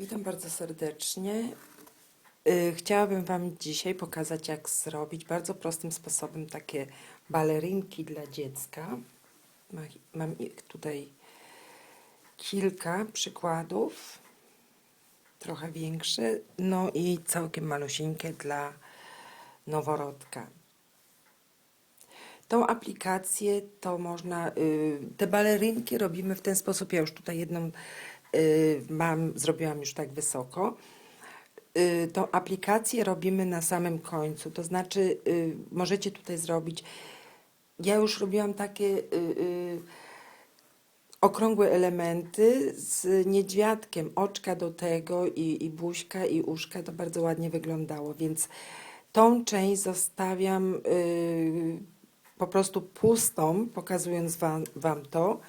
Witam bardzo serdecznie. Y, Chciałabym Wam dzisiaj pokazać, jak zrobić bardzo prostym sposobem takie balerinki dla dziecka. Ma- Mam ich tutaj kilka przykładów, trochę większe, no i całkiem malusieńkie dla noworodka. Tą aplikację to można, y, te balerynki robimy w ten sposób. Ja już tutaj jedną mam, zrobiłam już tak wysoko. Y, tą aplikację robimy na samym końcu, to znaczy y, możecie tutaj zrobić. Ja już robiłam takie y, y, okrągłe elementy z niedźwiadkiem, oczka do tego i, i buźka i uszka, to bardzo ładnie wyglądało, więc tą część zostawiam y, po prostu pustą, pokazując wam, wam to,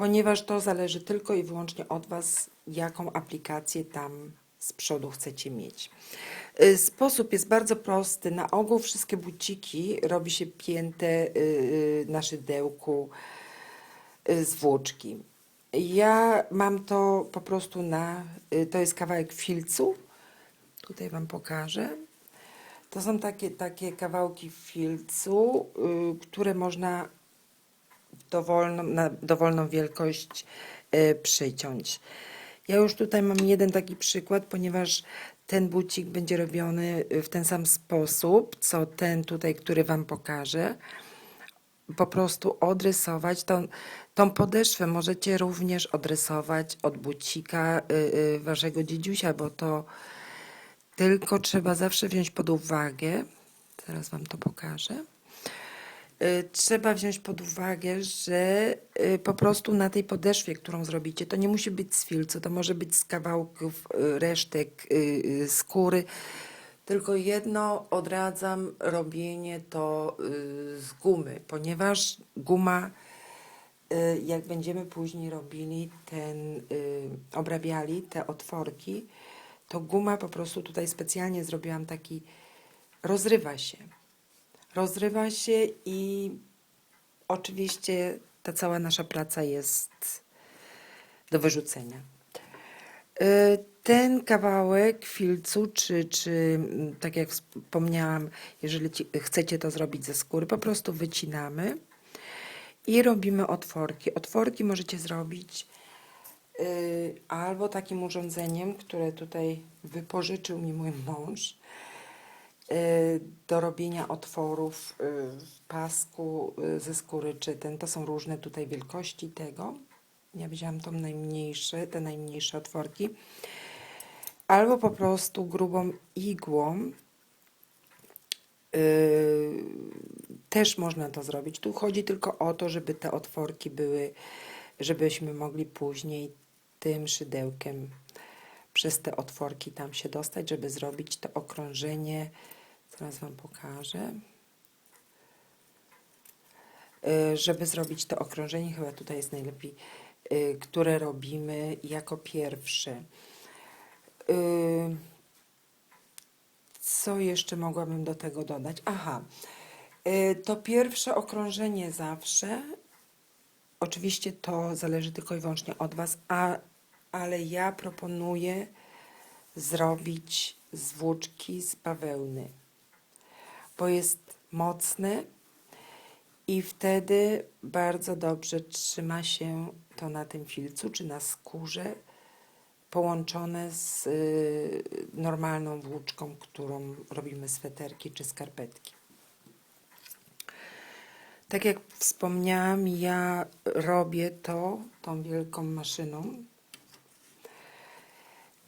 ponieważ to zależy tylko i wyłącznie od Was, jaką aplikację tam z przodu chcecie mieć. Y, Sposób jest bardzo prosty. Na ogół wszystkie buciki robi się pięte y, y, na szydełku z włóczki. Ja mam to po prostu na, to jest kawałek filcu. Tutaj Wam pokażę. To są takie, takie kawałki filcu, które można dowolną, na dowolną wielkość y, przyciąć. Ja już tutaj mam jeden taki przykład, ponieważ ten bucik będzie robiony w ten sam sposób, co ten tutaj, który Wam pokażę. Po prostu odrysować tą, tą podeszwę. Możecie również odrysować od bucika y, y, Waszego dziedziusia, bo to tylko trzeba zawsze wziąć pod uwagę, zaraz Wam to pokażę. Y, Trzeba wziąć pod uwagę, że y, po prostu na tej podeszwie, którą zrobicie, to nie musi być z filcu, to może być z kawałków y, resztek skóry. Tylko jedno odradzam robienie to z gumy, ponieważ guma, jak będziemy później robili ten, obrabiali te otworki, to guma po prostu tutaj specjalnie zrobiłam taki, rozrywa się. Rozrywa się i oczywiście ta cała nasza praca jest do wyrzucenia. Y, Ten kawałek filcu, czy, czy mm, tak jak wspomniałam, jeżeli ci, chcecie to zrobić ze skóry, po prostu wycinamy i robimy otworki. Otworki możecie zrobić y, albo takim urządzeniem, które tutaj wypożyczył mi mój mąż do robienia otworów y, w pasku y, ze skóry, czy ten, to są różne tutaj wielkości tego. Ja wzięłam tą najmniejsze, te najmniejsze otworki. Albo po prostu grubą igłą y, też można to zrobić. Tu chodzi tylko o to, żeby te otworki były, żebyśmy mogli później tym szydełkiem przez te otworki tam się dostać, żeby zrobić to okrążenie. Zaraz Wam pokażę. Y, Żeby zrobić to okrążenie, chyba tutaj jest najlepiej, y, które robimy jako pierwsze. Y, Co jeszcze mogłabym do tego dodać? Aha, to pierwsze okrążenie zawsze, oczywiście to zależy tylko i wyłącznie od Was, a, ale ja proponuję zrobić z włóczki z bawełny, bo jest mocne i wtedy bardzo dobrze trzyma się to na tym filcu czy na skórze połączone z y, normalną włóczką, którą robimy sweterki czy skarpetki. Tak jak wspomniałam, ja robię to tą wielką maszyną.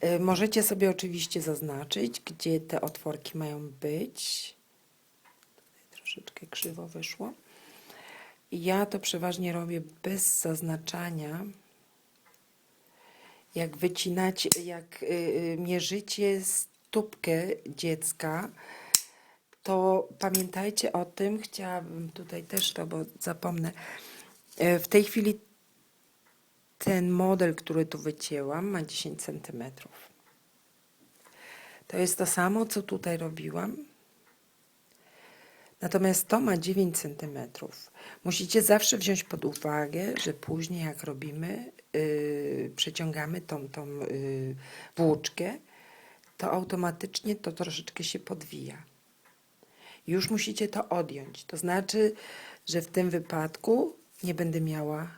Y, Możecie sobie oczywiście zaznaczyć, gdzie te otworki mają być. Troszeczkę krzywo wyszło. Ja to przeważnie robię bez zaznaczania. Jak wycinacie, jak y, y, mierzycie stópkę dziecka, to pamiętajcie o tym, chciałabym tutaj też to, bo zapomnę. E, W tej chwili ten model, który tu wycięłam, ma 10 cm. To jest to samo, co tutaj robiłam. Natomiast to ma 9 cm. Musicie zawsze wziąć pod uwagę, że później jak robimy y, przeciągamy tą, tą y, włóczkę, to automatycznie to troszeczkę się podwija. Już musicie to odjąć. To znaczy, że w tym wypadku nie będę miała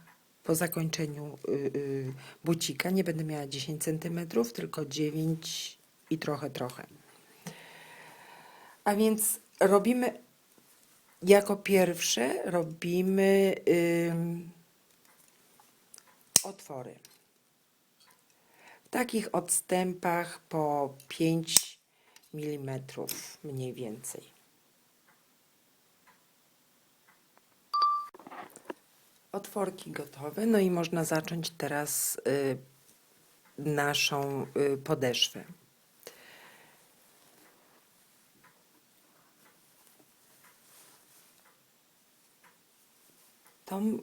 po zakończeniu y, y, bucika, nie będę miała 10 cm, tylko 9 i trochę, trochę. A więc robimy jako pierwsze robimy ym, otwory. W takich odstępach po 5 mm mniej więcej. Otworki gotowe, no i można zacząć teraz y, naszą y, podeszwę. Tą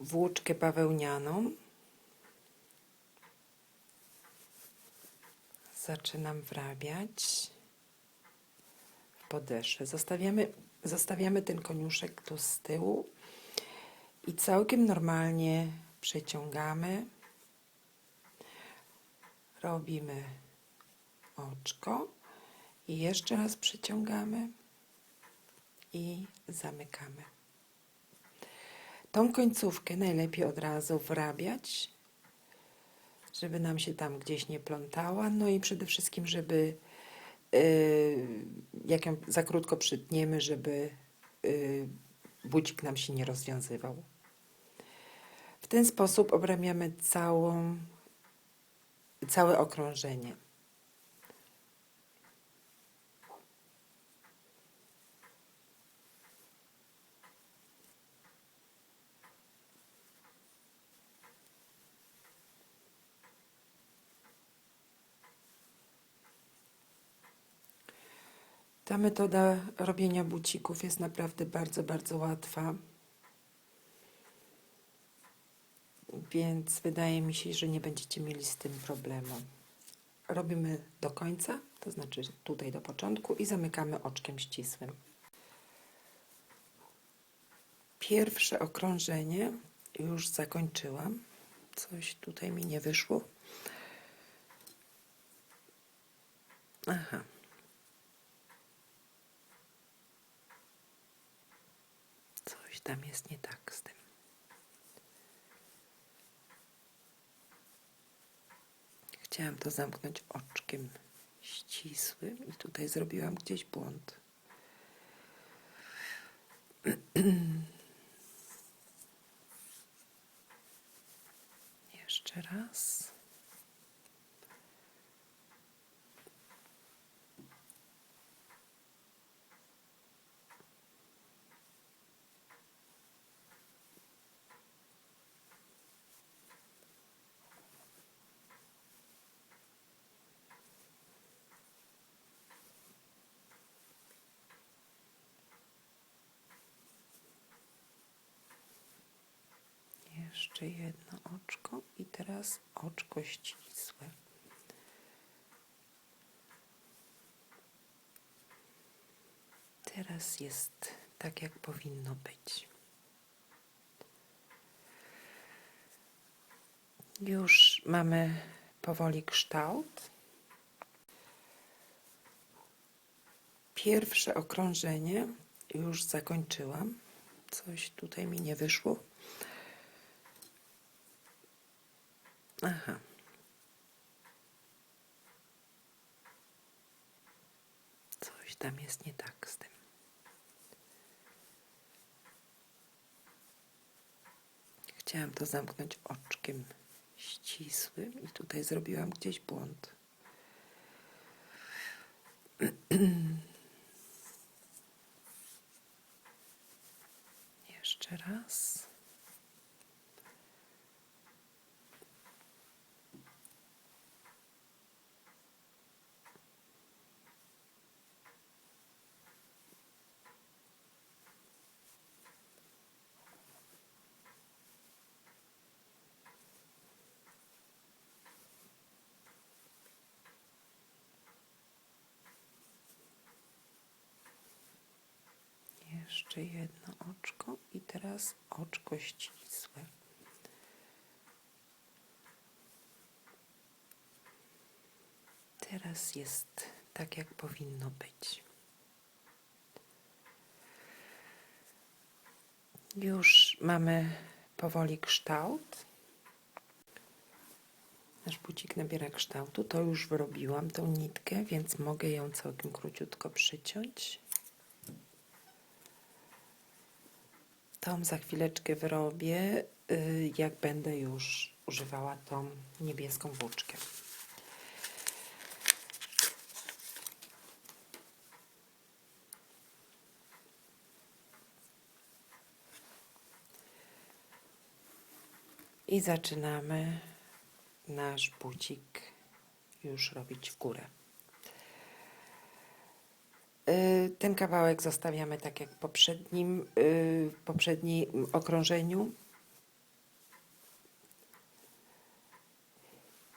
włóczkę bawełnianą zaczynam wrabiać w podeszwę. Zostawiamy, zostawiamy ten koniuszek tu z tyłu i całkiem normalnie przeciągamy. Robimy oczko i jeszcze raz przeciągamy i zamykamy. Tą końcówkę najlepiej od razu wrabiać, żeby nam się tam gdzieś nie plątała, no i przede wszystkim, żeby yy, jak ją za krótko przytniemy, żeby yy, budzik nam się nie rozwiązywał. W ten sposób obramiamy całą, całe okrążenie. Ta metoda robienia bucików jest naprawdę bardzo, bardzo łatwa. Więc wydaje mi się, że nie będziecie mieli z tym problemu. Robimy do końca, to znaczy tutaj do początku i zamykamy oczkiem ścisłym. Pierwsze okrążenie już zakończyłam. Coś tutaj mi nie wyszło. Aha. Coś tam jest nie tak z tym. Chciałam to zamknąć oczkiem ścisłym i tutaj zrobiłam gdzieś błąd. Jeszcze raz. Jeszcze jedno oczko i teraz oczko ścisłe. Teraz jest tak, jak powinno być. Już mamy powoli kształt. Pierwsze okrążenie już zakończyłam. Coś tutaj mi nie wyszło. Aha. Coś tam jest nie tak z tym. Chciałam to zamknąć oczkiem ścisłym i tutaj zrobiłam gdzieś błąd. Jeszcze jedno oczko i teraz oczko ścisłe. Teraz jest tak, jak powinno być. Już mamy powoli kształt. Nasz bucik nabiera kształtu. To już wyrobiłam tą nitkę, więc mogę ją całkiem króciutko przyciąć. Tą za chwileczkę wyrobię, y, jak będę już używała tą niebieską włóczkę. I zaczynamy nasz bucik już robić w górę. Y, Ten kawałek zostawiamy tak jak w poprzednim, y, w poprzednim okrążeniu.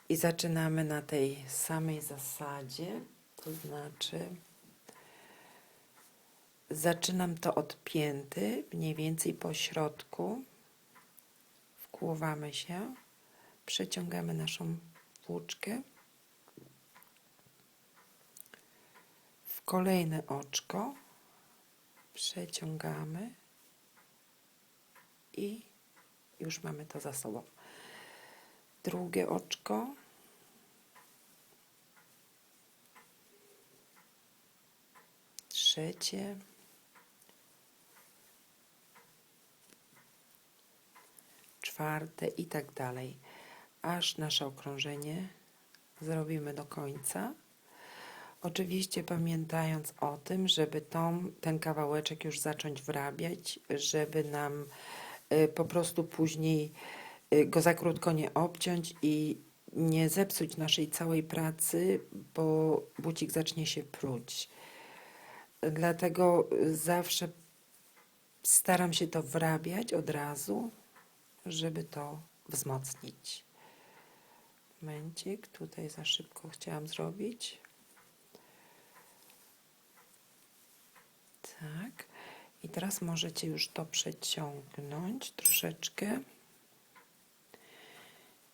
I zaczynamy na tej samej zasadzie, to znaczy zaczynam to od pięty, mniej więcej po środku. Wkłuwamy się, przeciągamy naszą włóczkę kolejne oczko, przeciągamy i już mamy to za sobą. Drugie oczko. Trzecie. czwarte i tak dalej, aż nasze okrążenie zrobimy do końca. Oczywiście pamiętając o tym, żeby tą, ten kawałeczek już zacząć wrabiać, żeby nam y, po prostu później y, go za krótko nie obciąć i nie zepsuć naszej całej pracy, bo bucik zacznie się pruć. Dlatego zawsze staram się to wrabiać od razu, żeby to wzmocnić. Momencik, tutaj za szybko chciałam zrobić. Tak. I teraz możecie już to przeciągnąć troszeczkę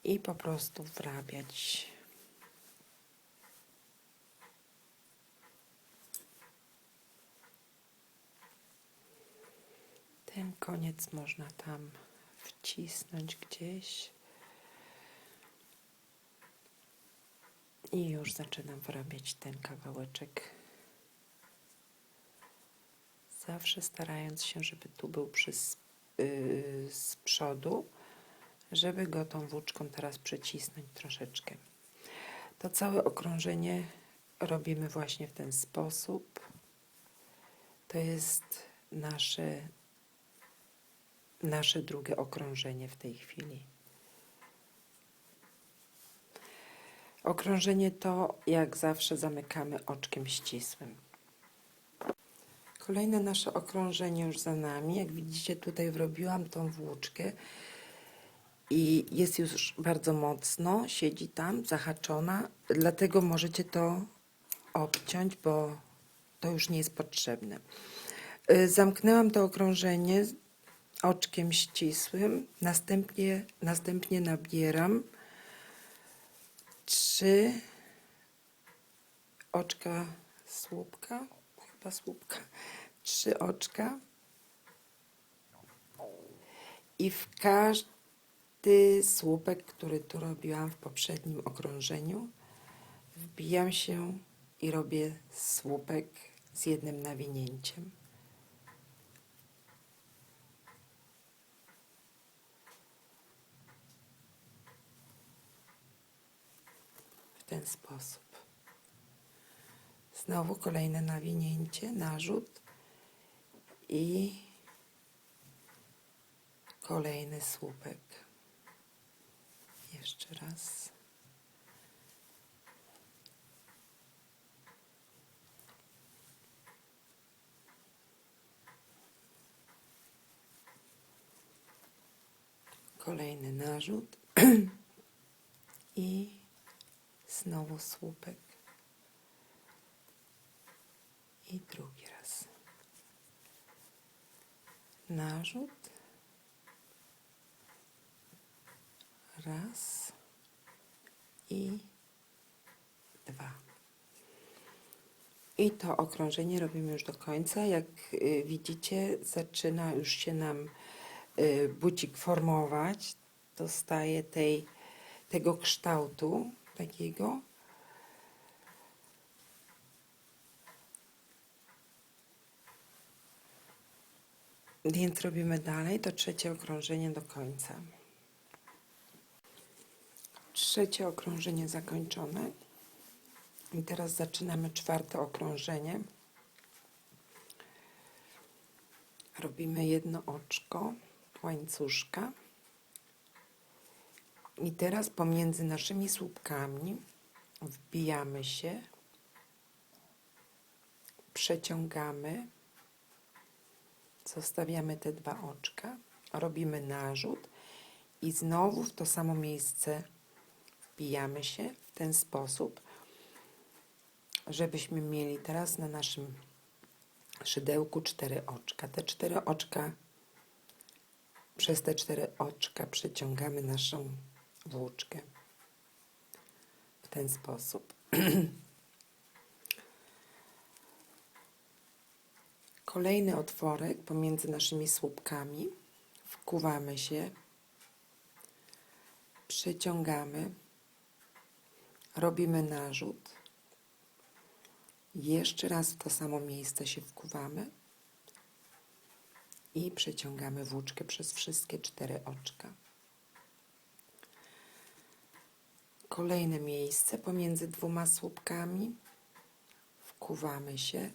i po prostu wrabiać. Ten koniec można tam wcisnąć gdzieś. I już zaczynam wrabiać ten kawałeczek. Zawsze starając się, żeby tu był przy, yy, z przodu, żeby go tą włóczką teraz przecisnąć troszeczkę. To całe okrążenie robimy właśnie w ten sposób. To jest nasze nasze drugie okrążenie w tej chwili. Okrążenie to, jak zawsze, zamykamy oczkiem ścisłym. Kolejne nasze okrążenie już za nami. Jak widzicie, tutaj wrobiłam tą włóczkę i jest już bardzo mocno, siedzi tam, zahaczona, dlatego możecie to obciąć, bo to już nie jest potrzebne. Y, Zamknęłam to okrążenie oczkiem ścisłym, następnie, następnie nabieram trzy oczka słupka, chyba słupka, trzy oczka i w każdy słupek, który tu robiłam w poprzednim okrążeniu, wbijam się i robię słupek z jednym nawinięciem. w ten sposób. Znowu kolejne nawinięcie, narzut i kolejny słupek. Jeszcze raz. Kolejny narzut i Znowu słupek. I drugi raz. Narzut. Raz. I dwa. I to okrążenie robimy już do końca. Jak y, widzicie, zaczyna już się nam y, bucik formować. Dostaje tej, tego kształtu takiego. Więc robimy dalej to trzecie okrążenie do końca. Trzecie okrążenie zakończone. I teraz zaczynamy czwarte okrążenie. Robimy jedno oczko łańcuszka. I teraz pomiędzy naszymi słupkami wbijamy się, przeciągamy, zostawiamy te dwa oczka, robimy narzut i znowu w to samo miejsce wbijamy się w ten sposób, żebyśmy mieli teraz na naszym szydełku cztery oczka. Te cztery oczka, przez te cztery oczka przeciągamy naszą włóczkę w ten sposób. Kolejny otworek pomiędzy naszymi słupkami. Wkuwamy się, przeciągamy, robimy narzut. Jeszcze raz w to samo miejsce się wkuwamy i przeciągamy włóczkę przez wszystkie cztery oczka. Kolejne miejsce pomiędzy dwoma słupkami. Wkuwamy się,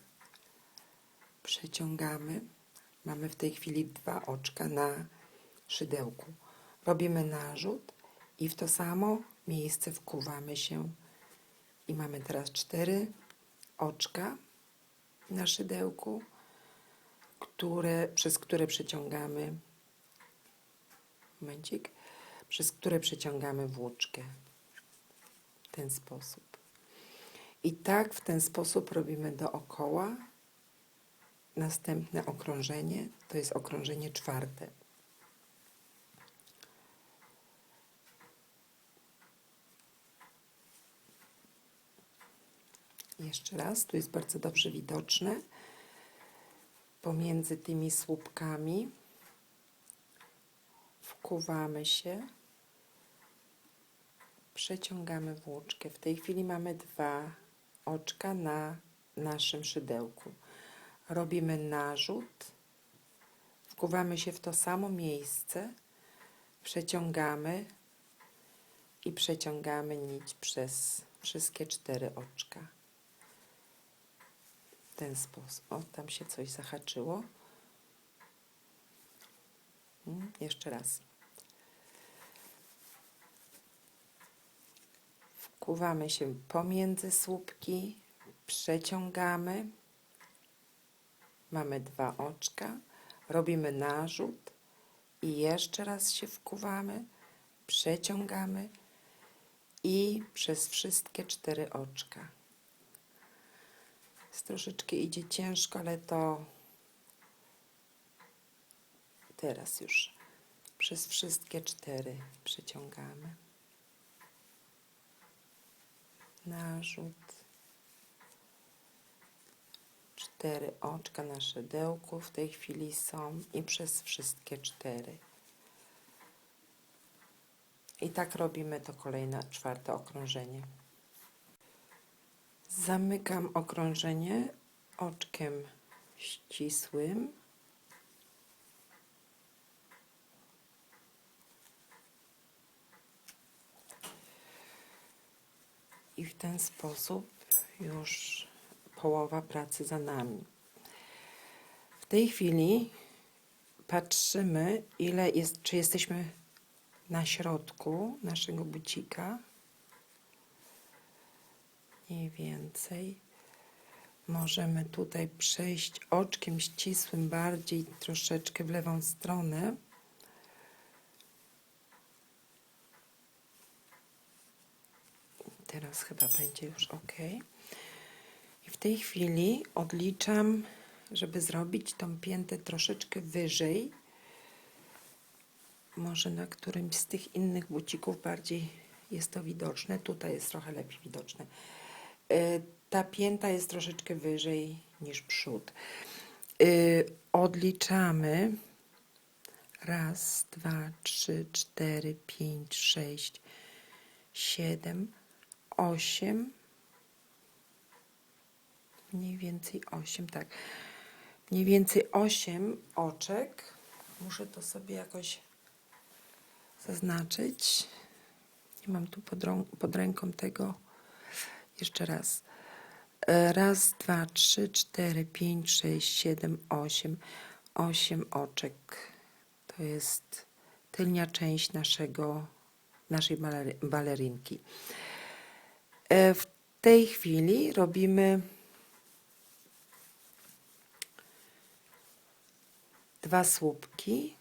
przeciągamy. Mamy w tej chwili dwa oczka na szydełku. Robimy narzut i w to samo miejsce wkuwamy się i mamy teraz cztery oczka na szydełku, które, przez które przeciągamy momencik, przez które przeciągamy włóczkę w ten sposób. I tak w ten sposób robimy dookoła. Następne okrążenie to jest okrążenie czwarte. Jeszcze raz, tu jest bardzo dobrze widoczne. Pomiędzy tymi słupkami wkuwamy się, przeciągamy włóczkę. W tej chwili mamy dwa oczka na naszym szydełku. Robimy narzut, wkuwamy się w to samo miejsce, przeciągamy i przeciągamy nić przez wszystkie cztery oczka ten sposób. O, tam się coś zahaczyło. Mm, Jeszcze raz. Wkuwamy się pomiędzy słupki, przeciągamy. Mamy dwa oczka. Robimy narzut i jeszcze raz się wkuwamy, przeciągamy i przez wszystkie cztery oczka. Jest troszeczkę idzie ciężko, ale to teraz już przez wszystkie cztery przeciągamy. Narzut. Cztery oczka na szydełku w tej chwili są i przez wszystkie cztery. I tak robimy to kolejne czwarte okrążenie. Zamykam okrążenie oczkiem ścisłym. I w ten sposób już połowa pracy za nami. W tej chwili patrzymy, ile jest, czy jesteśmy na środku naszego bucika mniej więcej. Możemy tutaj przejść oczkiem ścisłym bardziej troszeczkę w lewą stronę. Teraz chyba będzie już ok. W tej chwili odliczam, żeby zrobić tą piętę troszeczkę wyżej. Może na którymś z tych innych bucików bardziej jest to widoczne. Tutaj jest trochę lepiej widoczne. Y, Ta pięta jest troszeczkę wyżej niż przód. Y, Odliczamy raz, dwa, trzy, cztery, pięć, sześć, siedem, osiem. Mniej więcej osiem, tak. Mniej więcej osiem oczek. Muszę to sobie jakoś zaznaczyć. Nie mam tu pod, pod ręką tego. Jeszcze raz. E, Raz, dwa, trzy, cztery, pięć, sześć, siedem, osiem. Osiem oczek. To jest tylnia część naszego, naszej balerynki. E, W tej chwili robimy dwa słupki.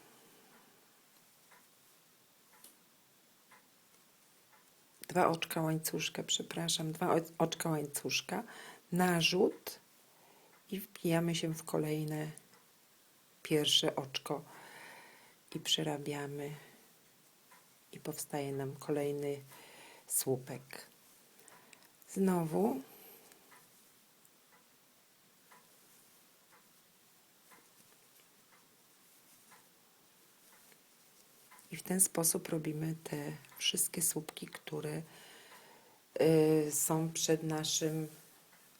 Dwa oczka łańcuszka, przepraszam, dwa oczka łańcuszka, narzut. I wbijamy się w kolejne pierwsze oczko. I przerabiamy. I powstaje nam kolejny słupek. Znowu W ten sposób robimy te wszystkie słupki, które y, są przed naszym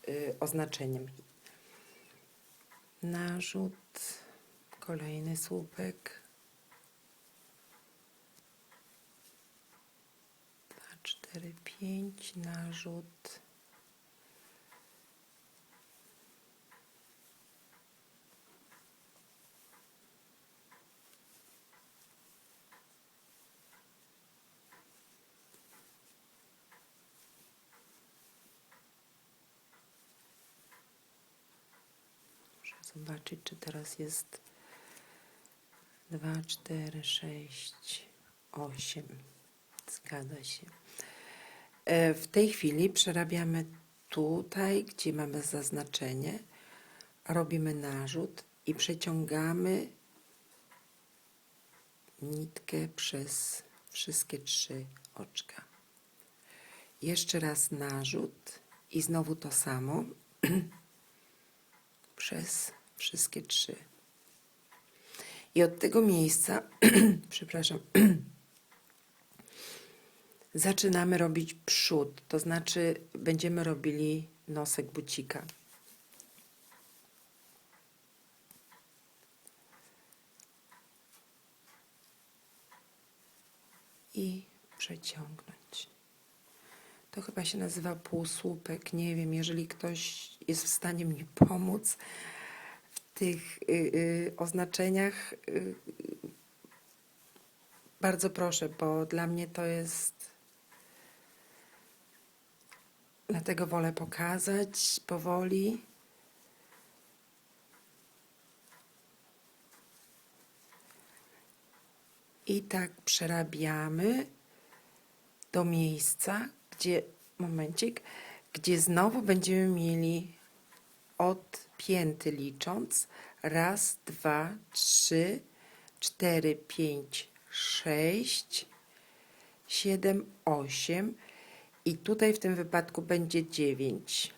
y, oznaczeniem. Narzut, kolejny słupek. Dwa, cztery, pięć, narzut. Zobaczyć, czy teraz jest 2, 4, 6, 8. Zgadza się. E, W tej chwili przerabiamy tutaj, gdzie mamy zaznaczenie, robimy narzut i przeciągamy nitkę przez wszystkie trzy oczka. Jeszcze raz narzut i znowu to samo przez wszystkie trzy. I od tego miejsca, przepraszam, zaczynamy robić przód, to znaczy będziemy robili nosek bucika. I przeciągnąć. To chyba się nazywa półsłupek. Nie wiem, jeżeli ktoś jest w stanie mi pomóc w tych y, y, oznaczeniach, y, bardzo proszę, bo dla mnie to jest. Dlatego wolę pokazać powoli. I tak przerabiamy do miejsca, gdzie, momencik, gdzie znowu będziemy mieli od pięty licząc. Raz, dwa, trzy, cztery, pięć, sześć, siedem, osiem. I tutaj w tym wypadku będzie dziewięć.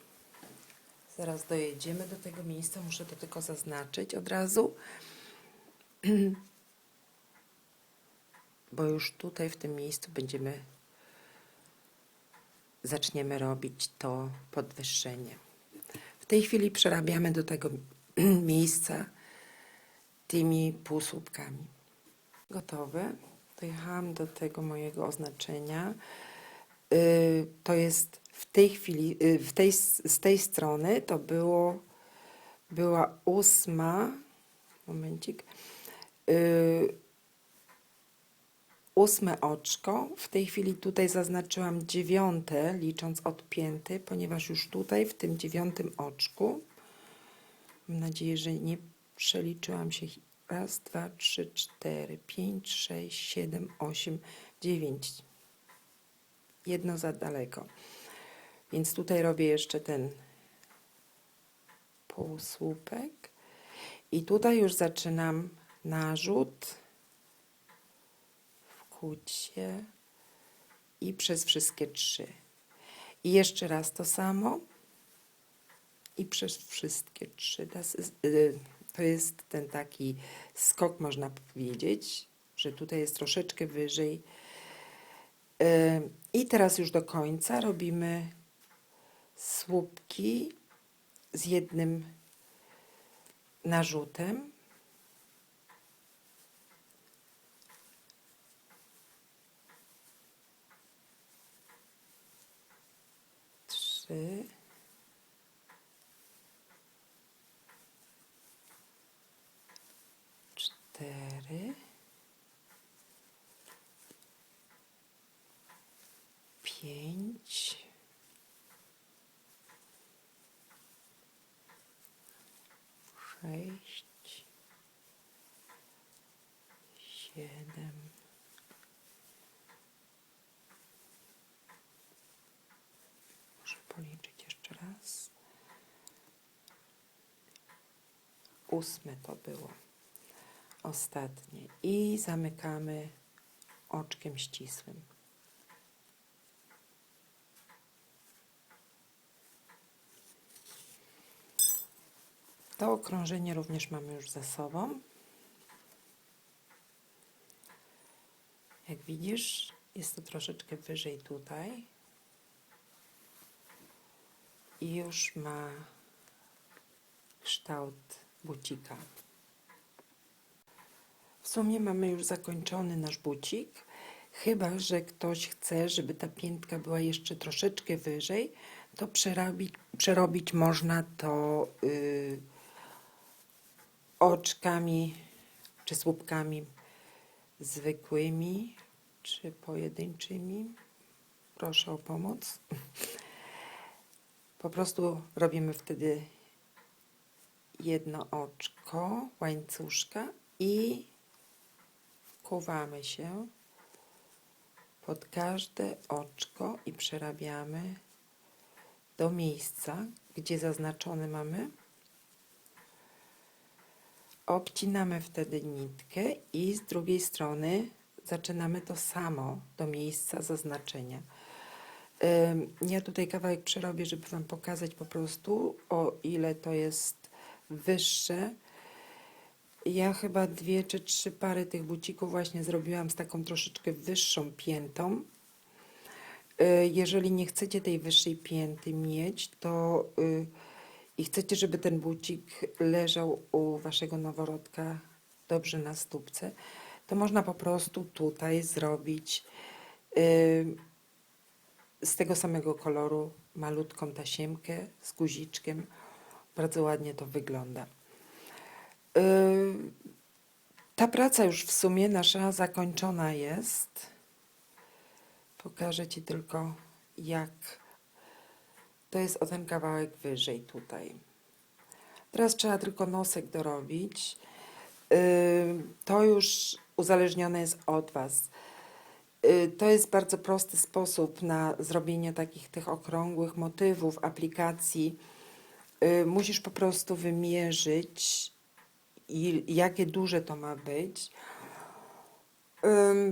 Zaraz dojedziemy do tego miejsca, muszę to tylko zaznaczyć od razu. Bo już tutaj w tym miejscu będziemy zaczniemy robić to podwyższenie. W tej chwili przerabiamy do tego miejsca tymi półsłupkami. Gotowe. Dojechałam do tego mojego oznaczenia. Y, To jest w tej chwili, y, w tej, z tej strony to było, była ósma, momencik, y, ósme oczko. W tej chwili tutaj zaznaczyłam dziewiąte, licząc od pięty, ponieważ już tutaj w tym dziewiątym oczku, mam nadzieję, że nie przeliczyłam się. Raz, dwa, trzy, cztery, pięć, sześć, siedem, osiem, dziewięć. Jedno za daleko. Więc tutaj robię jeszcze ten półsłupek. I tutaj już zaczynam narzut w kucie i przez wszystkie trzy. I jeszcze raz to samo. I przez wszystkie trzy y, To jest ten taki skok, można powiedzieć, że tutaj jest troszeczkę wyżej. Y, I teraz już do końca robimy słupki z jednym narzutem. Trzy. Cztery. Pięć. Sześć. Siedem. Muszę policzyć jeszcze raz. Ósme to było. Ostatnie. I zamykamy oczkiem ścisłym. To okrążenie również mamy już za sobą. Jak widzisz, jest to troszeczkę wyżej tutaj. I już ma kształt bucika. W sumie mamy już zakończony nasz bucik. Chyba, że ktoś chce, żeby ta piętka była jeszcze troszeczkę wyżej, to przerobić, przerobić można to yy, oczkami czy słupkami zwykłymi czy pojedynczymi. Proszę o pomoc. Po prostu robimy wtedy jedno oczko łańcuszka i wkuwamy się pod każde oczko i przerabiamy do miejsca, gdzie zaznaczone mamy. Obcinamy wtedy nitkę i z drugiej strony zaczynamy to samo do miejsca zaznaczenia. Ja tutaj kawałek przerobię, żeby Wam pokazać po prostu, o ile to jest wyższe. Ja chyba dwie czy trzy pary tych bucików właśnie zrobiłam z taką troszeczkę wyższą piętą. Y, Jeżeli nie chcecie tej wyższej pięty mieć, to y, i chcecie, żeby ten bucik leżał u Waszego noworodka dobrze na stópce, to można po prostu tutaj zrobić y, z tego samego koloru malutką tasiemkę z guziczkiem. Bardzo ładnie to wygląda. Y, Ta praca już w sumie nasza zakończona jest. Pokażę Ci tylko jak. To jest o ten kawałek wyżej tutaj. Teraz trzeba tylko nosek dorobić. Y, To już uzależnione jest od Was. Y, To jest bardzo prosty sposób na zrobienie takich tych okrągłych motywów, aplikacji. Y, Musisz po prostu wymierzyć, i jakie duże to ma być.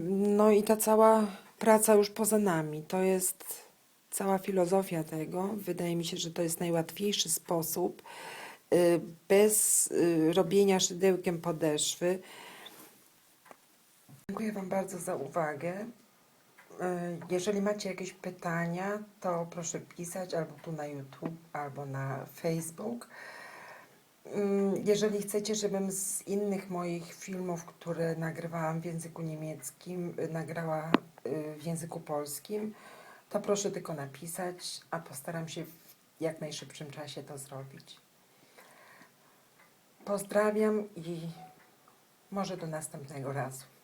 No i ta cała praca już poza nami. To jest cała filozofia tego. Wydaje mi się, że to jest najłatwiejszy sposób y, bez y, robienia szydełkiem podeszwy. Dziękuję Wam bardzo za uwagę. Y, Jeżeli macie jakieś pytania, to proszę pisać albo tu na YouTube, albo na Facebook. Mm, Jeżeli chcecie, żebym z innych moich filmów, które nagrywałam w języku niemieckim, y, nagrała y, w języku polskim, to proszę tylko napisać, a postaram się w jak najszybszym czasie to zrobić. Pozdrawiam i może do następnego razu.